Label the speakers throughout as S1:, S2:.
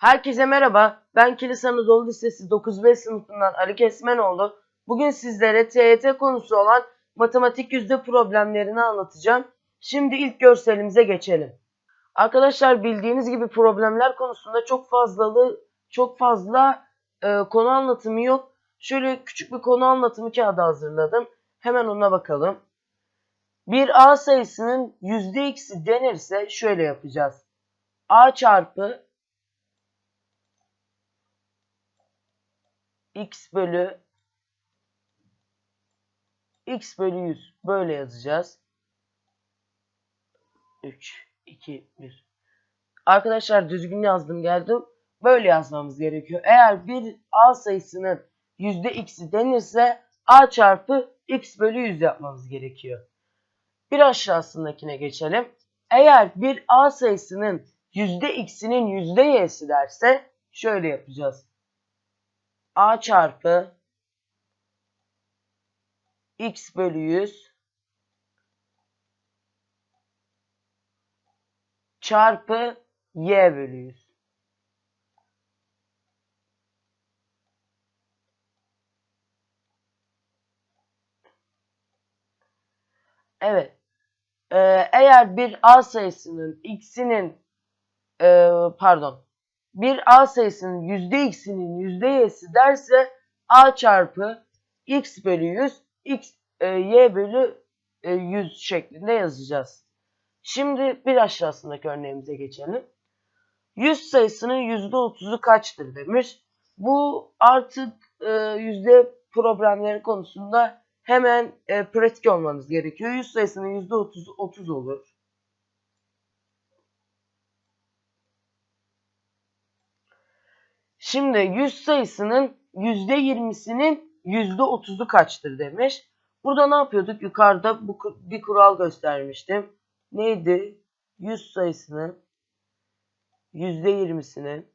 S1: Herkese merhaba. Ben Kilis Anadolu Lisesi 9B sınıfından Ali Kesmenoğlu. Bugün sizlere TYT konusu olan matematik yüzde problemlerini anlatacağım. Şimdi ilk görselimize geçelim. Arkadaşlar bildiğiniz gibi problemler konusunda çok fazlalı çok fazla e, konu anlatımı yok. Şöyle küçük bir konu anlatımı kağıdı hazırladım. Hemen ona bakalım. Bir A sayısının yüzde x'i denirse şöyle yapacağız. A çarpı x bölü x bölü 100 böyle yazacağız. 3, 2, 1. Arkadaşlar düzgün yazdım geldim. Böyle yazmamız gerekiyor. Eğer bir a sayısının x'i denirse a çarpı x bölü 100 yapmamız gerekiyor. Bir aşağısındakine geçelim. Eğer bir a sayısının x'inin yüzde y'si derse şöyle yapacağız. A çarpı x bölü 100 çarpı y bölü 100. Evet. Ee, eğer bir a sayısının x'inin e, pardon bir a sayısının yüzde x'inin yüzde y'si derse a çarpı x bölü 100 x e, y bölü e, 100 şeklinde yazacağız. Şimdi bir aşağısındaki örneğimize geçelim. 100 sayısının %30'u kaçtır demiş. Bu artık e, yüzde problemleri konusunda hemen e, pratik olmanız gerekiyor. 100 sayısının %30'u 30 olur. Şimdi 100 sayısının %20'sinin %30'u kaçtır demiş. Burada ne yapıyorduk? Yukarıda bu bir kural göstermiştim. Neydi? 100 sayısının %20'sinin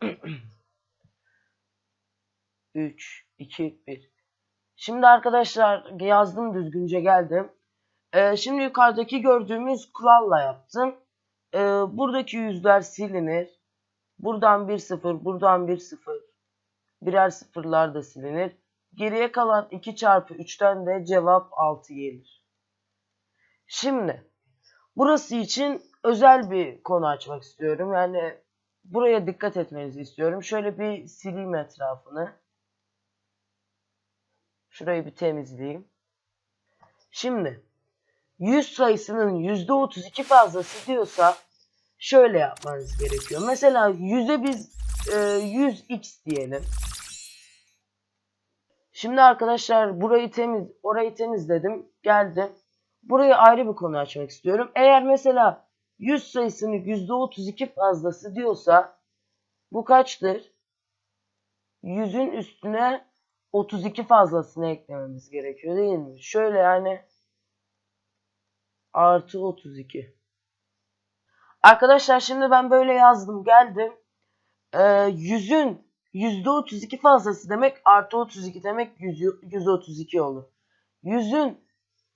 S1: Üç, iki, bir. Şimdi arkadaşlar yazdım düzgünce geldim. Ee, şimdi yukarıdaki gördüğümüz kuralla yaptım. Ee, buradaki yüzler silinir. Buradan bir sıfır, buradan bir sıfır. Birer sıfırlar da silinir. Geriye kalan 2 çarpı 3'ten de cevap 6 gelir. Şimdi burası için özel bir konu açmak istiyorum. Yani buraya dikkat etmenizi istiyorum. Şöyle bir sileyim etrafını. Şurayı bir temizleyeyim. Şimdi 100 sayısının %32 fazlası diyorsa şöyle yapmanız gerekiyor. Mesela 100'e biz e, 100x diyelim. Şimdi arkadaşlar burayı temiz, orayı temizledim, geldim. Buraya ayrı bir konu açmak istiyorum. Eğer mesela 100 sayısının %32 fazlası diyorsa bu kaçtır? 100'ün üstüne 32 fazlasını eklememiz gerekiyor değil mi? Şöyle yani artı 32. Arkadaşlar şimdi ben böyle yazdım geldim. Ee, 100'ün %32 fazlası demek artı 32 demek 100, 132 olur. 100'ün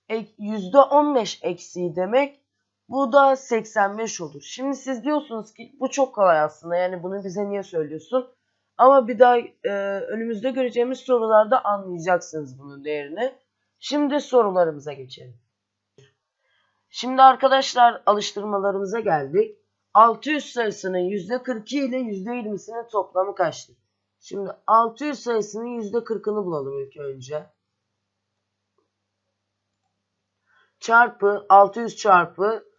S1: ek- %15 eksiği demek bu da 85 olur. Şimdi siz diyorsunuz ki bu çok kolay aslında yani bunu bize niye söylüyorsun? Ama bir daha e, önümüzde göreceğimiz sorularda anlayacaksınız bunun değerini. Şimdi sorularımıza geçelim. Şimdi arkadaşlar alıştırmalarımıza geldik. 600 sayısının %42 ile %20'sinin toplamı kaçtır? Şimdi 600 sayısının %40'ını bulalım ilk önce. Çarpı 600 çarpı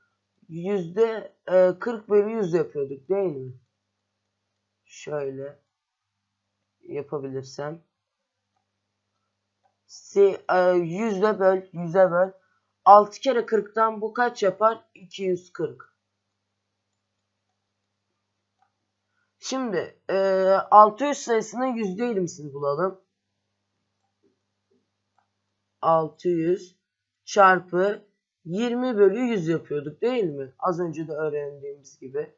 S1: %40 bölü 100 yapıyorduk değil mi? Şöyle yapabilirsem. E, 100'e böl, 100'e böl. 6 kere 40'tan bu kaç yapar? 240. Şimdi e, 600 sayısının %20'sini bulalım. 600 çarpı 20 bölü 100 yapıyorduk değil mi? Az önce de öğrendiğimiz gibi.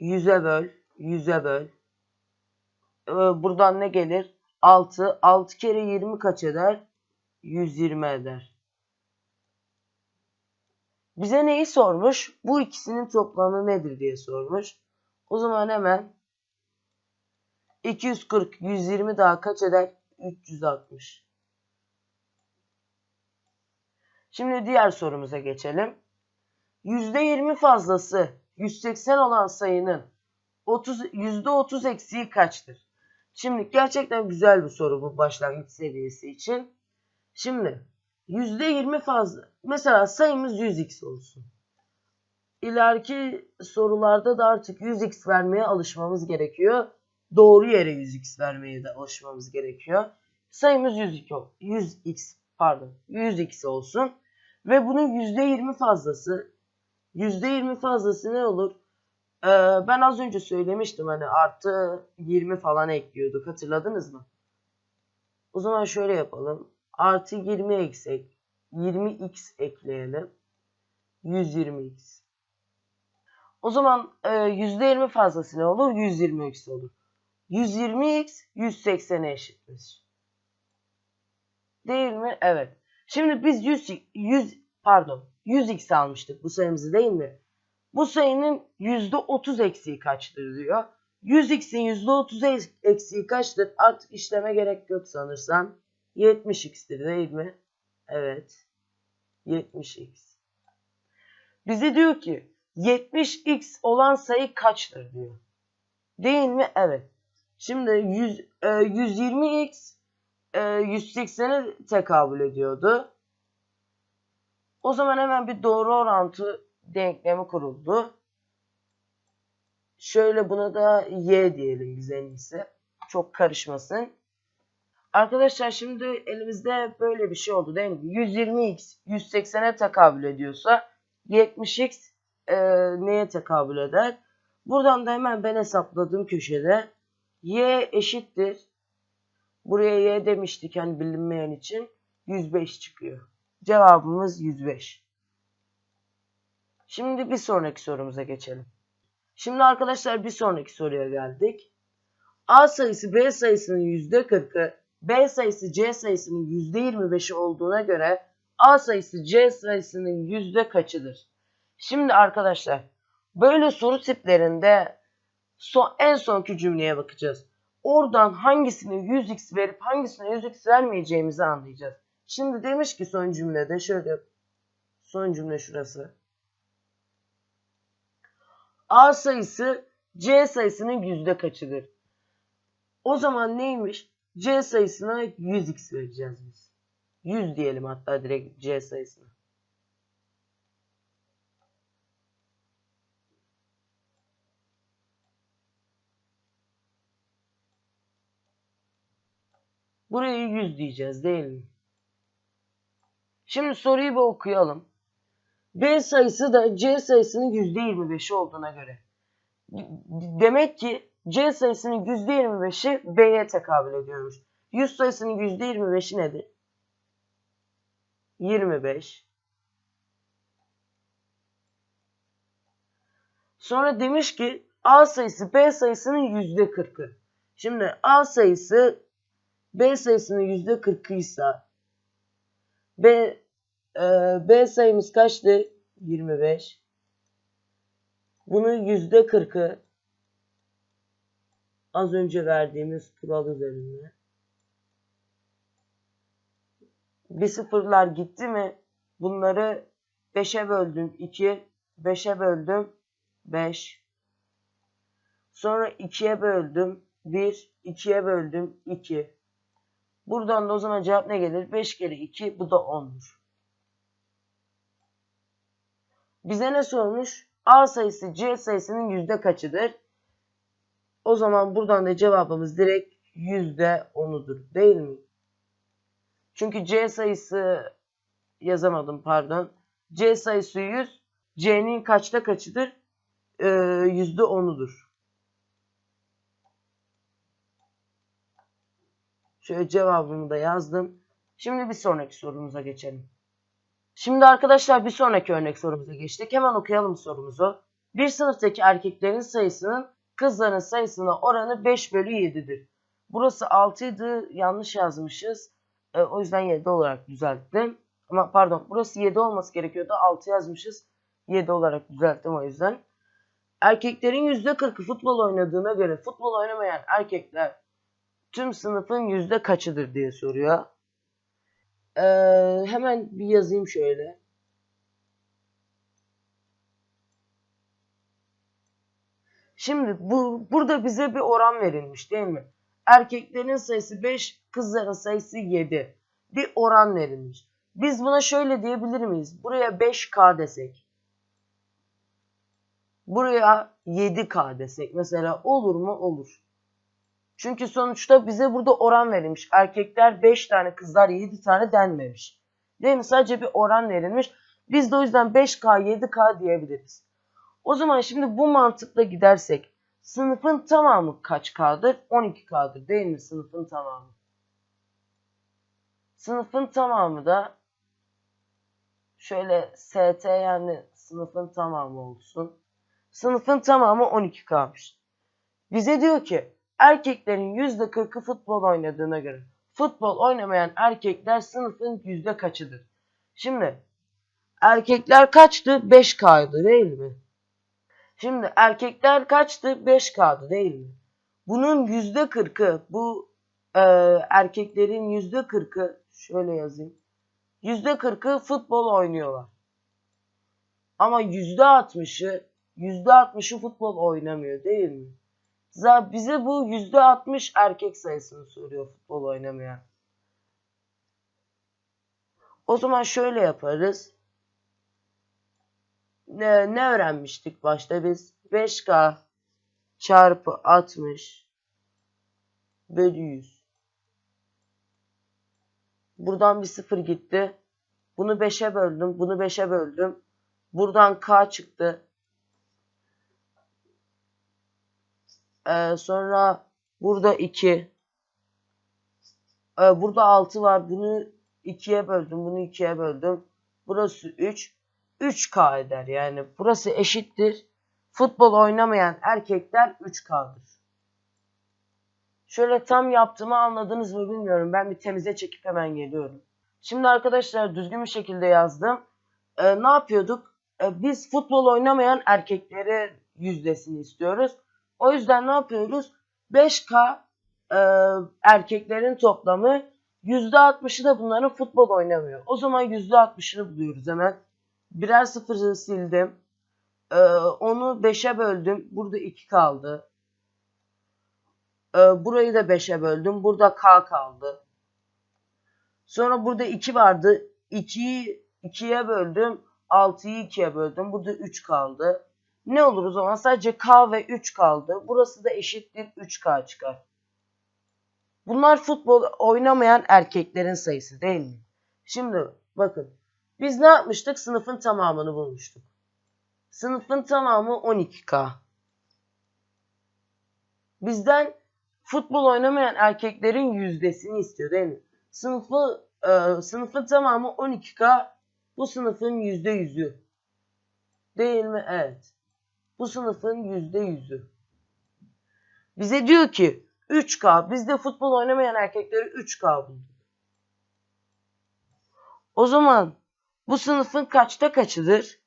S1: 100'e böl, 100'e böl. Ee, buradan ne gelir? 6. 6 kere 20 kaç eder? 120 eder. Bize neyi sormuş? Bu ikisinin toplamı nedir diye sormuş. O zaman hemen 240, 120 daha kaç eder? 360. Şimdi diğer sorumuza geçelim. %20 fazlası 180 olan sayının 30, %30 eksiği kaçtır? Şimdi gerçekten güzel bir soru bu başlangıç seviyesi için. Şimdi %20 fazla. Mesela sayımız 100x olsun. İleriki sorularda da artık 100x vermeye alışmamız gerekiyor. Doğru yere 100x vermeye de alışmamız gerekiyor. Sayımız 100x, 100x pardon 100x olsun. Ve bunun %20 fazlası %20 fazlası ne olur? Ee, ben az önce söylemiştim hani artı 20 falan ekliyorduk hatırladınız mı? O zaman şöyle yapalım. Artı 20 eksik 20x ekleyelim. 120x. O zaman e, %20 fazlası ne olur? 120x olur. 120x 180'e eşittir. Değil mi? Evet. Şimdi biz 100, 100 pardon 100x almıştık bu sayımızı değil mi? Bu sayının %30 eksiği kaçtır diyor. 100x'in %30 eksiği kaçtır? Artık işleme gerek yok sanırsam. 70x'tir değil mi? Evet. 70x. Bize diyor ki 70x olan sayı kaçtır diyor. Değil mi? Evet. Şimdi 100, e, 120x e, 180'e tekabül ediyordu. O zaman hemen bir doğru orantı denklemi kuruldu. Şöyle buna da y diyelim biz en iyisi. Çok karışmasın. Arkadaşlar şimdi elimizde böyle bir şey oldu değil mi? 120x 180'e tekabül ediyorsa 70x e, neye tekabül eder? Buradan da hemen ben hesapladığım köşede y eşittir. Buraya y demiştik hani bilinmeyen için 105 çıkıyor. Cevabımız 105. Şimdi bir sonraki sorumuza geçelim. Şimdi arkadaşlar bir sonraki soruya geldik. A sayısı B sayısının %40'ı, B sayısı C sayısının %25'i olduğuna göre A sayısı C sayısının yüzde kaçıdır? Şimdi arkadaşlar böyle soru tiplerinde son, en sonki cümleye bakacağız. Oradan hangisine 100x verip hangisine 100x vermeyeceğimizi anlayacağız. Şimdi demiş ki son cümlede şöyle son cümle şurası. A sayısı C sayısının yüzde kaçıdır? O zaman neymiş? C sayısına 100x vereceğiz biz. 100 diyelim hatta direkt C sayısına. Burayı 100 diyeceğiz değil mi? Şimdi soruyu bir okuyalım. B sayısı da C sayısının %25'i olduğuna göre. Demek ki C sayısının %25'i B'ye tekabül ediyormuş. 100 sayısının %25'i nedir? 25. Sonra demiş ki A sayısı B sayısının %40'ı. Şimdi A sayısı B sayısının %40'ı ise B, e, B sayımız kaçtı? 25. Bunun %40'ı az önce verdiğimiz kural üzerinde. Bir sıfırlar gitti mi? Bunları 5'e böldüm 2, 5'e böldüm 5. Sonra 2'ye böldüm 1, 2'ye böldüm 2. Buradan da o zaman cevap ne gelir? 5 kere 2 bu da 10'dur. Bize ne sormuş? A sayısı C sayısının yüzde kaçıdır? O zaman buradan da cevabımız direkt yüzde 10'udur değil mi? Çünkü C sayısı yazamadım pardon. C sayısı 100. C'nin kaçta kaçıdır? Ee, %10'udur. Şöyle cevabımı da yazdım. Şimdi bir sonraki sorumuza geçelim. Şimdi arkadaşlar bir sonraki örnek sorumuza geçtik. Hemen okuyalım sorumuzu. Bir sınıftaki erkeklerin sayısının kızların sayısına oranı 5 bölü 7'dir. Burası 6 idi. Yanlış yazmışız. E, o yüzden 7 olarak düzelttim. Ama pardon burası 7 olması gerekiyordu. 6 yazmışız. 7 olarak düzelttim o yüzden. Erkeklerin %40'ı futbol oynadığına göre futbol oynamayan erkekler tüm sınıfın yüzde kaçıdır diye soruyor. Ee, hemen bir yazayım şöyle. Şimdi bu burada bize bir oran verilmiş değil mi? Erkeklerin sayısı 5, kızların sayısı 7. Bir oran verilmiş. Biz buna şöyle diyebilir miyiz? Buraya 5K desek. Buraya 7K desek mesela olur mu? Olur. Çünkü sonuçta bize burada oran verilmiş. Erkekler 5 tane, kızlar 7 tane denmemiş. Değil mi? Sadece bir oran verilmiş. Biz de o yüzden 5K, 7K diyebiliriz. O zaman şimdi bu mantıkla gidersek sınıfın tamamı kaç K'dır? 12K'dır değil mi sınıfın tamamı? Sınıfın tamamı da şöyle ST yani sınıfın tamamı olsun. Sınıfın tamamı 12K'mış. Bize diyor ki erkeklerin %40'ı futbol oynadığına göre futbol oynamayan erkekler sınıfın yüzde kaçıdır? Şimdi erkekler kaçtı? 5K'ydı değil mi? Şimdi erkekler kaçtı? 5K'dı değil mi? Bunun %40'ı bu e, erkeklerin %40'ı şöyle yazayım. %40'ı futbol oynuyorlar. Ama %60'ı %60'ı futbol oynamıyor değil mi? Bize bu %60 erkek sayısını soruyor futbol oynamayan. O zaman şöyle yaparız. Ne, ne öğrenmiştik başta biz? 5K çarpı 60 bölü 100. Buradan bir sıfır gitti. Bunu 5'e böldüm. Bunu 5'e böldüm. Buradan K çıktı. Ee, sonra burada 2. Ee, burada 6 var. Bunu 2'ye böldüm. Bunu 2'ye böldüm. Burası 3. 3K eder. Yani burası eşittir. Futbol oynamayan erkekler 3K'dır. Şöyle tam yaptığımı anladınız mı bilmiyorum. Ben bir temize çekip hemen geliyorum. Şimdi arkadaşlar düzgün bir şekilde yazdım. Ee, ne yapıyorduk? Ee, biz futbol oynamayan erkeklere yüzdesini istiyoruz. O yüzden ne yapıyoruz? 5K e, erkeklerin toplamı %60'ı da bunların futbol oynamıyor. O zaman %60'ını buluyoruz hemen. Birer sıfırı sildim. Ee, onu 5'e böldüm. Burada 2 kaldı. Ee, burayı da 5'e böldüm. Burada K kaldı. Sonra burada 2 vardı. 2'yi 2'ye böldüm. 6'yı 2'ye böldüm. Burada 3 kaldı. Ne olur o zaman? Sadece K ve 3 kaldı. Burası da eşittir 3K çıkar. Bunlar futbol oynamayan erkeklerin sayısı değil mi? Şimdi bakın. Biz ne yapmıştık? Sınıfın tamamını bulmuştuk. Sınıfın tamamı 12K. Bizden futbol oynamayan erkeklerin yüzdesini istiyor değil mi? Sınıfı e, sınıfın tamamı 12K. Bu sınıfın yüzde yüzü. Değil mi? Evet. Bu sınıfın yüzde yüzü. Bize diyor ki 3K. Biz de futbol oynamayan erkekleri 3K bulduk. O zaman bu sınıfın kaçta kaçıdır?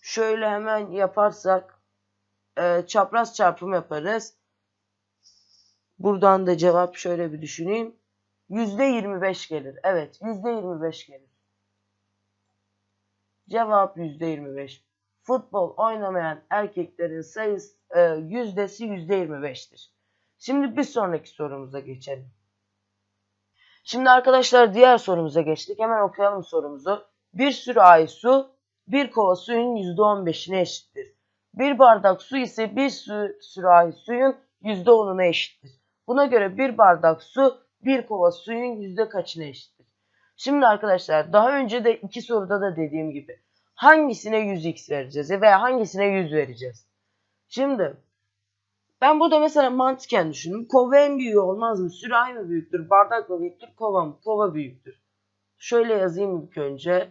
S1: Şöyle hemen yaparsak e, çapraz çarpım yaparız. Buradan da cevap şöyle bir düşüneyim. %25 gelir. Evet %25 gelir. Cevap %25. Futbol oynamayan erkeklerin sayısı e, yüzdesi %25'tir. Şimdi bir sonraki sorumuza geçelim. Şimdi arkadaşlar diğer sorumuza geçtik. Hemen okuyalım sorumuzu. Bir sürü ay su bir kova suyun %15'ine eşittir. Bir bardak su ise bir sü sürahi suyun %10'una eşittir. Buna göre bir bardak su bir kova suyun yüzde kaçına eşittir? Şimdi arkadaşlar daha önce de iki soruda da dediğim gibi hangisine 100x vereceğiz veya hangisine 100 vereceğiz? Şimdi Ben burada mesela mantıken düşündüm. Kova en büyüğü olmaz mı? Sürahi mi büyüktür? Bardak mı büyüktür? Kova mı? Kova büyüktür. Şöyle yazayım ilk önce.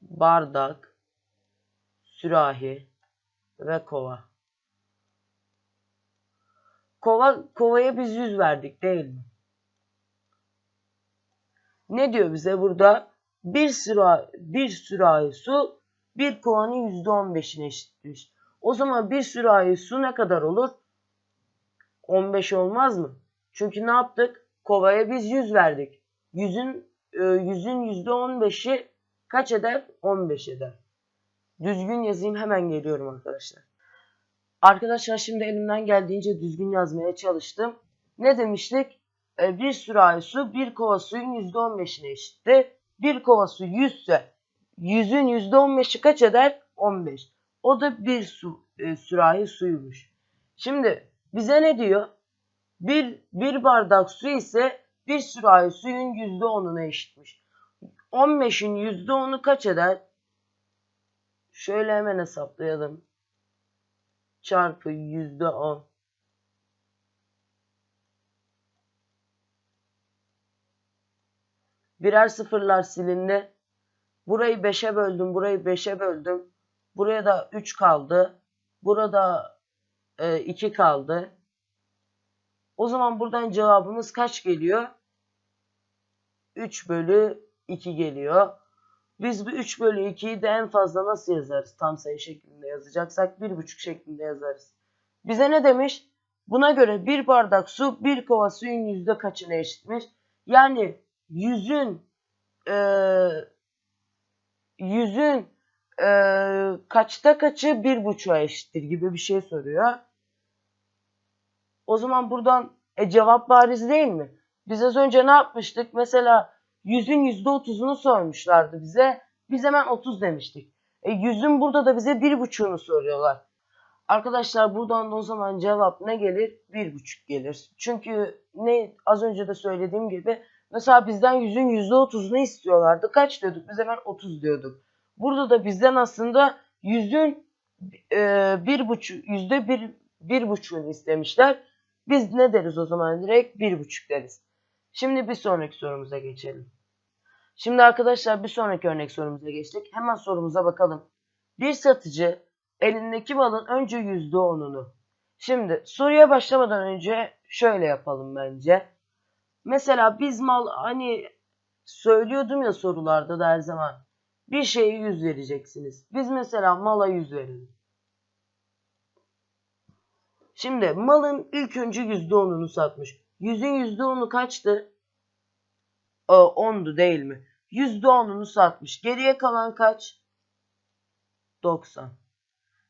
S1: Bardak, sürahi ve kova. Kova kovaya biz yüz verdik değil mi? Ne diyor bize burada? Bir sürahi, bir sürahi su bir kovanın yüzde on beşine eşitmiş. O zaman bir sürahi su ne kadar olur? 15 olmaz mı? Çünkü ne yaptık? Kovaya biz 100 verdik. 100'ün e, 100'ün %15'i kaç eder? 15 eder. Düzgün yazayım hemen geliyorum arkadaşlar. Arkadaşlar şimdi elimden geldiğince düzgün yazmaya çalıştım. Ne demiştik? E, bir sürahi su bir kova suyun %15'ine eşitti. Bir kova su 100 ise 100'ün %15'i kaç eder? 15. O da bir su, e, sürahi suymuş. Şimdi bize ne diyor? Bir, bir bardak su ise bir sürahi suyun %10'una eşitmiş. 15'in %10'u kaç eder? Şöyle hemen hesaplayalım. Çarpı %10. Birer sıfırlar silindi. Burayı 5'e böldüm, burayı 5'e böldüm. Buraya da 3 kaldı. Burada e, 2 kaldı. O zaman buradan cevabımız kaç geliyor? 3 bölü 2 geliyor. Biz bu 3 bölü 2'yi de en fazla nasıl yazarız? Tam sayı şeklinde yazacaksak 1,5 şeklinde yazarız. Bize ne demiş? Buna göre bir bardak su bir kova suyun yüzde kaçına eşitmiş? Yani yüzün e, yüzün e, kaçta kaçı bir buçuğa eşittir gibi bir şey soruyor. O zaman buradan e, cevap bariz değil mi? Biz az önce ne yapmıştık? Mesela yüzün yüzde otuzunu sormuşlardı bize. Biz hemen 30 demiştik. E, yüzün burada da bize bir buçuğunu soruyorlar. Arkadaşlar buradan da o zaman cevap ne gelir? Bir buçuk gelir. Çünkü ne az önce de söylediğim gibi mesela bizden yüzün yüzde otuzunu istiyorlardı. Kaç diyorduk? Biz hemen 30 diyorduk. Burada da bizden aslında yüzün e, bir buçuk yüzde bir bir buçuğunu istemişler. Biz ne deriz o zaman direkt bir buçuk deriz. Şimdi bir sonraki sorumuza geçelim. Şimdi arkadaşlar bir sonraki örnek sorumuza geçtik. Hemen sorumuza bakalım. Bir satıcı elindeki malın önce yüzde onunu. Şimdi soruya başlamadan önce şöyle yapalım bence. Mesela biz mal hani söylüyordum ya sorularda da her zaman. Bir şeye yüz vereceksiniz. Biz mesela mala yüz verelim. Şimdi malın ilk önce yüzde onunu satmış. Yüzün yüzde onu kaçtı? O, ondu değil mi? Yüzde onunu satmış. Geriye kalan kaç? 90.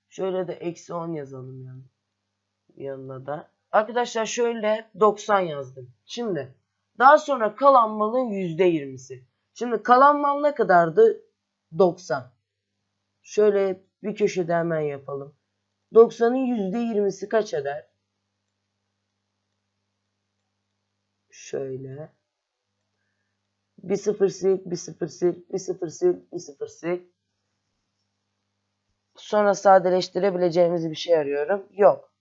S1: Şöyle de eksi 10 yazalım yani. Yanına da. Arkadaşlar şöyle 90 yazdım. Şimdi daha sonra kalan malın yüzde 20'si. Şimdi kalan mal ne kadardı? 90. Şöyle bir köşede hemen yapalım. 90'ın %20'si kaç eder? Şöyle. Bir sıfır sil, bir sıfır sil, bir sıfır sil, bir sıfır sil. Sonra sadeleştirebileceğimiz bir şey arıyorum. Yok.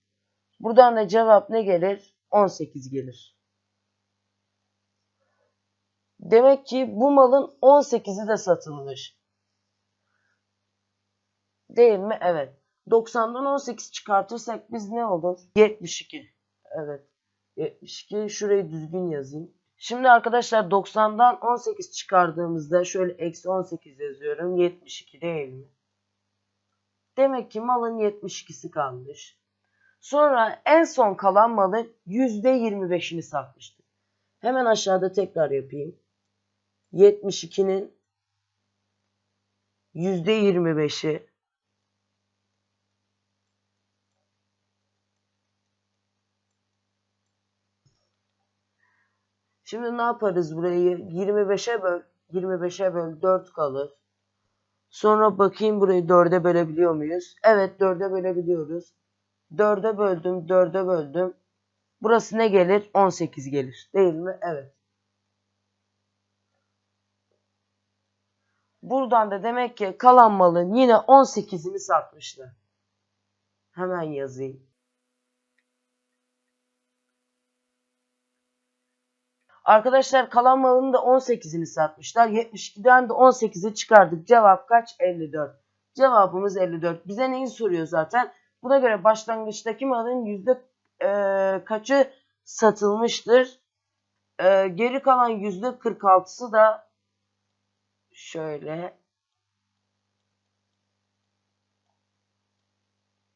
S1: Buradan da cevap ne gelir? 18 gelir. Demek ki bu malın 18'i de satılmış. Değil mi? Evet. 90'dan 18 çıkartırsak biz ne olur? 72. Evet. 72. Şurayı düzgün yazayım. Şimdi arkadaşlar 90'dan 18 çıkardığımızda şöyle eksi 18 yazıyorum. 72 değil mi? Demek ki malın 72'si kalmış. Sonra en son kalan malın %25'ini satmıştı. Hemen aşağıda tekrar yapayım. 72'nin %25'i Şimdi ne yaparız burayı? 25'e böl. 25'e böl 4 kalır. Sonra bakayım burayı 4'e bölebiliyor muyuz? Evet 4'e bölebiliyoruz. 4'e böldüm 4'e böldüm. Burası ne gelir? 18 gelir. Değil mi? Evet. Buradan da demek ki kalan malın yine 18'ini satmışlar. Hemen yazayım. Arkadaşlar kalan malının da 18'ini satmışlar. 72'den de 18'i çıkardık. Cevap kaç? 54. Cevabımız 54. Bize neyi soruyor zaten? Buna göre başlangıçtaki malın yüzde e, kaçı satılmıştır? E, geri kalan yüzde 46'sı da şöyle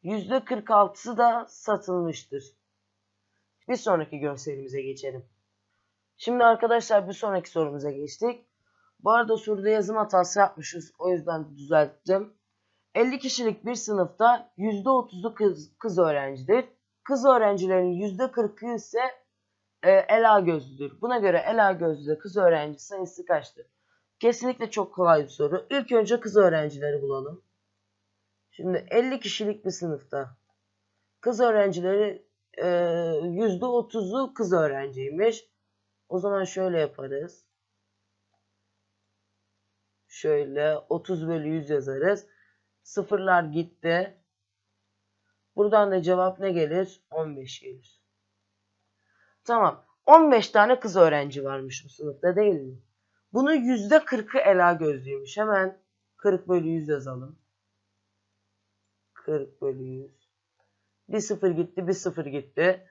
S1: yüzde 46'sı da satılmıştır. Bir sonraki görselimize geçelim. Şimdi arkadaşlar bir sonraki sorumuza geçtik. Bu arada soruda yazım hatası yapmışız. O yüzden düzelttim. 50 kişilik bir sınıfta %30'u kız, kız öğrencidir. Kız öğrencilerin %40'ı ise e, ela gözlüdür. Buna göre ela gözlü kız öğrenci sayısı kaçtır? Kesinlikle çok kolay bir soru. İlk önce kız öğrencileri bulalım. Şimdi 50 kişilik bir sınıfta kız öğrencileri e, %30'u kız öğrenciymiş. O zaman şöyle yaparız. Şöyle 30 bölü 100 yazarız. Sıfırlar gitti. Buradan da cevap ne gelir? 15 gelir. Tamam. 15 tane kız öğrenci varmış bu sınıfta değil mi? Bunu %40'ı ela gözlüymüş. Hemen 40 bölü 100 yazalım. 40 bölü 100. Bir sıfır gitti, bir sıfır gitti.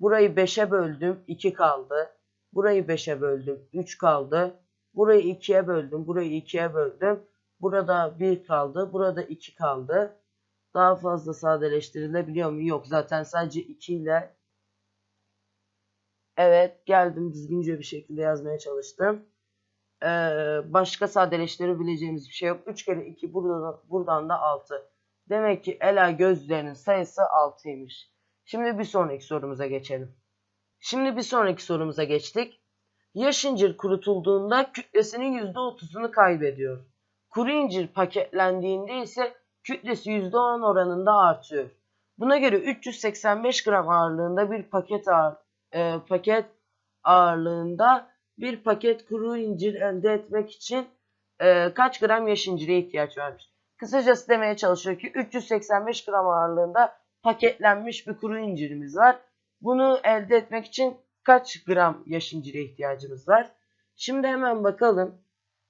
S1: Burayı 5'e böldüm, 2 kaldı. Burayı 5'e böldüm, 3 kaldı. Burayı 2'ye böldüm, burayı 2'ye böldüm. Burada 1 kaldı, burada 2 kaldı. Daha fazla sadeleştirilebiliyor mu? Yok zaten sadece 2 ile Evet geldim düzgünce bir şekilde yazmaya çalıştım. Ee, başka sadeleştirebileceğimiz bir şey yok. 3 kere 2 buradan, buradan da 6. Demek ki ela gözlerinin sayısı 6'ymış. Şimdi bir sonraki sorumuza geçelim. Şimdi bir sonraki sorumuza geçtik. Yaş incir kurutulduğunda kütlesinin %30'unu kaybediyor. Kuru incir paketlendiğinde ise kütlesi %10 oranında artıyor. Buna göre 385 gram ağırlığında bir paket ağır, e, paket ağırlığında bir paket kuru incir elde etmek için e, kaç gram yaş incire ihtiyaç varmış? Kısacası demeye çalışıyor ki 385 gram ağırlığında paketlenmiş bir kuru incirimiz var. Bunu elde etmek için kaç gram yaş incire ihtiyacımız var? Şimdi hemen bakalım.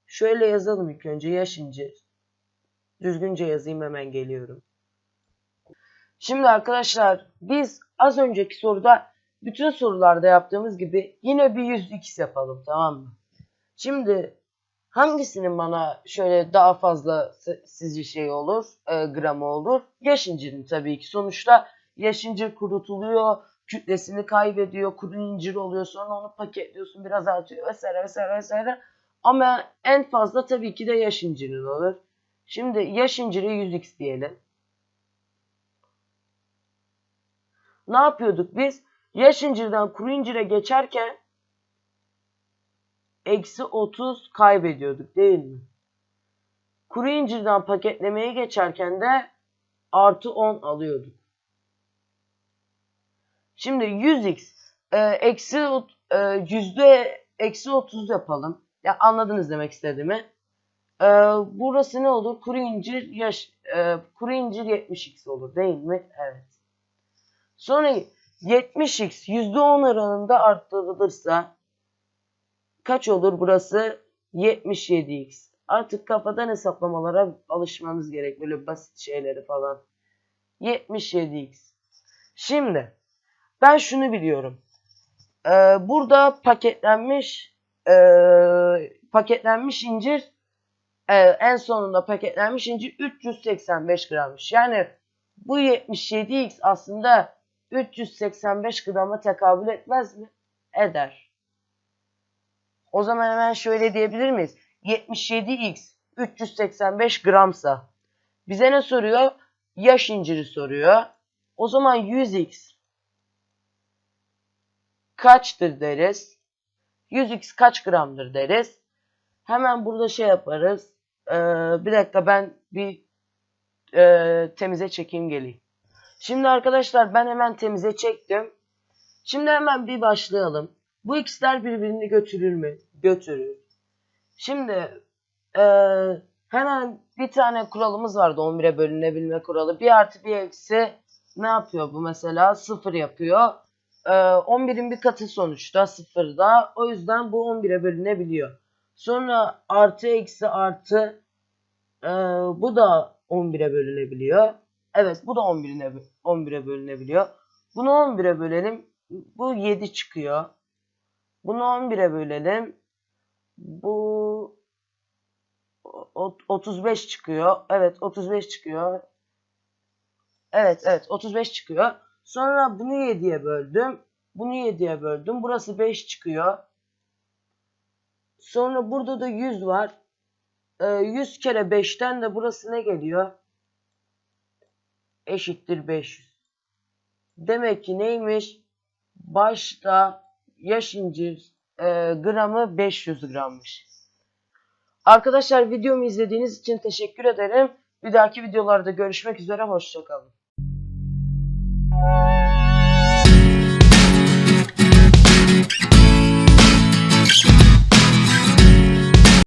S1: Şöyle yazalım ilk önce yaş incir. Düzgünce yazayım hemen geliyorum. Şimdi arkadaşlar biz az önceki soruda bütün sorularda yaptığımız gibi yine bir 100x yapalım tamam mı? Şimdi hangisinin bana şöyle daha fazla sizce şey olur, e, gramı olur? Yaş incirin tabii ki. Sonuçta yaş incir kurutuluyor, kütlesini kaybediyor, kuru incir oluyor, sonra onu paketliyorsun, biraz artıyor vesaire vesaire vesaire. Ama en fazla tabii ki de yaş incirin olur. Şimdi yaş inciri 100x diyelim. Ne yapıyorduk biz? Yaş incirden kuru incire geçerken eksi 30 kaybediyorduk değil mi? Kuru incirden paketlemeye geçerken de artı 10 alıyorduk. Şimdi 100x e, eksi e, yüzde eksi 30 yapalım. Ya anladınız demek istediğimi. E, burası ne olur? Kuru incir yaş e, kuru incir 70x olur değil mi? Evet. Sonra 70x %10 oranında arttırılırsa kaç olur burası? 77x. Artık kafadan hesaplamalara alışmamız gerek. Böyle basit şeyleri falan. 77x. Şimdi ben şunu biliyorum. Ee, burada paketlenmiş e, paketlenmiş incir e, en sonunda paketlenmiş incir 385 grammış. Yani bu 77x aslında 385 grama tekabül etmez mi? Eder. O zaman hemen şöyle diyebilir miyiz? 77x 385 gramsa bize ne soruyor? Yaş inciri soruyor. O zaman 100x kaçtır deriz. 100x kaç gramdır deriz. Hemen burada şey yaparız. Ee, bir dakika ben bir e, temize çekeyim geleyim. Şimdi arkadaşlar ben hemen temize çektim. Şimdi hemen bir başlayalım. Bu x'ler birbirini götürür mü? Götürür. Şimdi e, hemen bir tane kuralımız vardı 11'e bölünebilme kuralı. Bir artı bir eksi ne yapıyor bu mesela? 0 yapıyor. Ee, 11'in bir katı sonuçta 0'da. O yüzden bu 11'e bölünebiliyor. Sonra artı eksi artı ee, bu da 11'e bölünebiliyor. Evet bu da 11'e 11'e bölünebiliyor. Bunu 11'e bölelim. Bu 7 çıkıyor. Bunu 11'e bölelim. Bu o- 35 çıkıyor. Evet 35 çıkıyor. Evet evet 35 çıkıyor. Sonra bunu 7'ye böldüm. Bunu 7'ye böldüm. Burası 5 çıkıyor. Sonra burada da 100 var. Ee, 100 kere 5'ten de burası ne geliyor? eşittir 500. Demek ki neymiş? Başta yaş incir e, gramı 500 grammış. Arkadaşlar videomu izlediğiniz için teşekkür ederim. Bir dahaki videolarda görüşmek üzere. Hoşçakalın.